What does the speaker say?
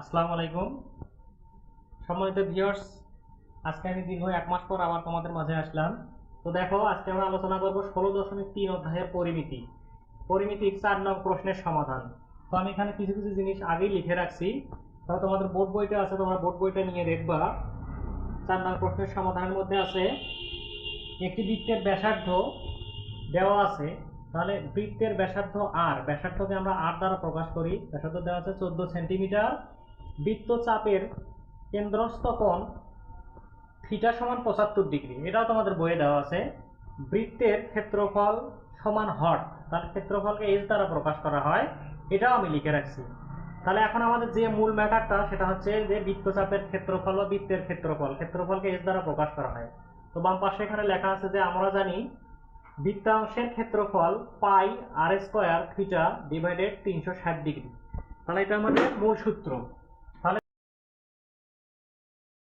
আসসালামু আলাইকুম। সম্মানিত ভিউয়ার্স আজকে আমি দীর্ঘ এক মাস পর আবার তোমাদের মাঝে আসলাম। তো দেখো, আজকে আমরা আলোচনা করব ষোলো দশমিক তিন অধ্যায়ের পরিমিতি। পরিমিতির চার নং প্রশ্নের সমাধান। তো আমি এখানে কিছু কিছু জিনিস আগেই লিখে রাখছি। তাহলে তোমাদের বোর্ড বইটা আছে, তোমরা বোর্ড বইটা নিয়ে দেখবা। চার নং প্রশ্নের সমাধানের মধ্যে আছে, একটি বৃত্তের ব্যাসার্ধ দেওয়া আছে। তাহলে বৃত্তের ব্যাসার্ধ আর, ব্যাসার্ধকে আমরা আর দ্বারা প্রকাশ করি। ব্যাসার্ধ দেওয়া আছে চোদ্দ সেন্টিমিটার। বৃত্তচাপের কেন্দ্রস্থ কোণ থিটা সমান পঁচাত্তর ডিগ্রি। এটাও তোমাদের বইয়ে দেওয়া আছে। বৃত্তের ক্ষেত্রফল সমান হট তাহলে ক্ষেত্রফলকে এস দ্বারা প্রকাশ করা হয়। এটাও আমি লিখে রাখছি। তাহলে এখন আমাদের যে মূল ম্যাটারটা, সেটা হচ্ছে যে বৃত্তচাপের ক্ষেত্রফল বা বৃত্তের ক্ষেত্রফল, ক্ষেত্রফলকে এস দ্বারা প্রকাশ করা হয়। তো বাম পাশে এখানে লেখা আছে যে আমরা জানি বৃত্তাংশের ক্ষেত্রফল pi r square theta divided তিনশো ষাট ডিগ্রি। তাহলে এটা আমাদের মূল সূত্র।